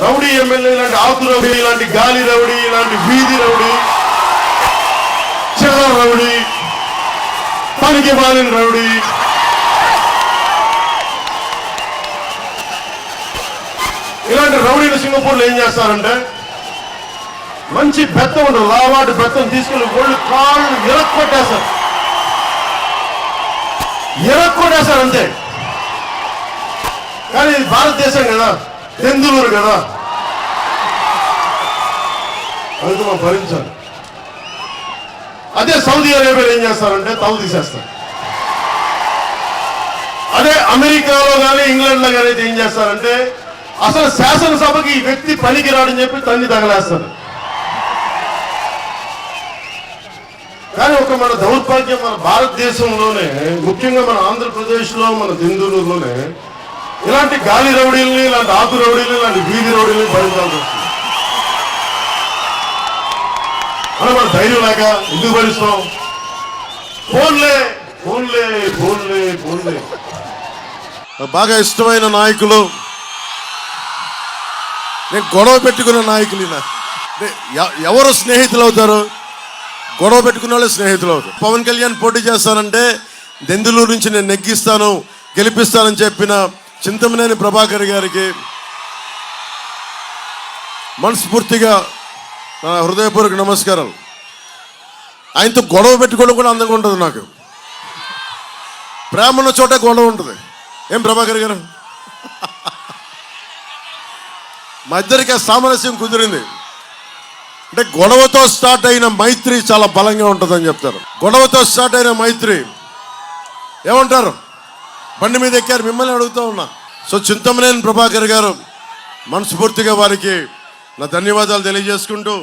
Rowdy MLA ఇలాంటి ఆకు rowdy ఇలాంటి గాలి రౌడీ ఇలాంటి వీధి రౌడీ చిల్లర రౌడీ పనికి మాలిన రౌడీ. ఇలాంటి రౌడీలు సింగపూర్లో ఏం చేస్తారంటే మంచి బెత్తం ఉండదు లావాటి బెత్తం తీసుకుని ఒళ్ళు కాళ్ళు ఎరక్కొట్టేస్తారు. ఇరక్కొట్టేస్తారు అంతే. కానీ ఇది భారతదేశం కదా. తెందులూరు కదా? అందుకు మనం భరించాలి. అదే సౌదీ అరేబియాలో ఏం చేస్తారంటే తల తీసేస్తారు. అదే అమెరికాలో కానీ ఇంగ్లాండ్లో కానీ ఏం చేస్తారంటే అసలు శాసనసభకి ఈ వ్యక్తి పనికి రాడని చెప్పి తల్లి తగలేస్తారు. కానీ ఒక మన దౌర్భాగ్యం మన భారతదేశంలోనే ముఖ్యంగా మన ఆంధ్రప్రదేశ్లో మన దిందులూరులోనే ఇలాంటి గాలి రౌడీలని ఇలాంటి ఆకు రౌడీలు ఇలాంటి వీధి రౌడీలని భరించాల్సి వస్తుంది. మన ధైర్యం లేక ఎందుకు భరిస్తాం? ఫోన్లే ఫోన్లే ఫోన్లే ఫోన్లే. బాగా ఇష్టమైన నాయకులు. నేను గొడవ పెట్టుకున్న నాయకులు ఎవరు స్నేహితులు అవుతారు? గొడవ పెట్టుకున్న వాళ్ళే స్నేహితులు అవుతారు. పవన్ కళ్యాణ్ పోటీ చేస్తానంటే దెందులూరు నుంచి నేను నెగ్గిస్తాను గెలిపిస్తానని చెప్పిన చింతమనేని ప్రభాకర్ గారికి మనస్ఫూర్తిగా నా హృదయపూర్వక నమస్కారాలు. ఆయనతో గొడవ పెట్టుకోవడం కూడా అందంగా ఉంటుంది నాకు. ప్రేమ ఉన్న చోట గొడవ ఉంటుంది. ఏం ప్రభాకర్ గారు? మా ఇద్దరికి సామరస్యం కుదిరింది. అంటే గొడవతో స్టార్ట్ అయిన మైత్రి చాలా బలంగా ఉంటుందని చెప్తారు. గొడవతో స్టార్ట్ అయిన మైత్రి ఏమంటారు? బండి మీద ఎక్కారు మిమ్మల్ని అడుగుతూ ఉన్నా. సో చింతమనేని ప్రభాకర్ గారు మనస్ఫూర్తిగా వారికి నా ధన్యవాదాలు తెలియజేసుకుంటూ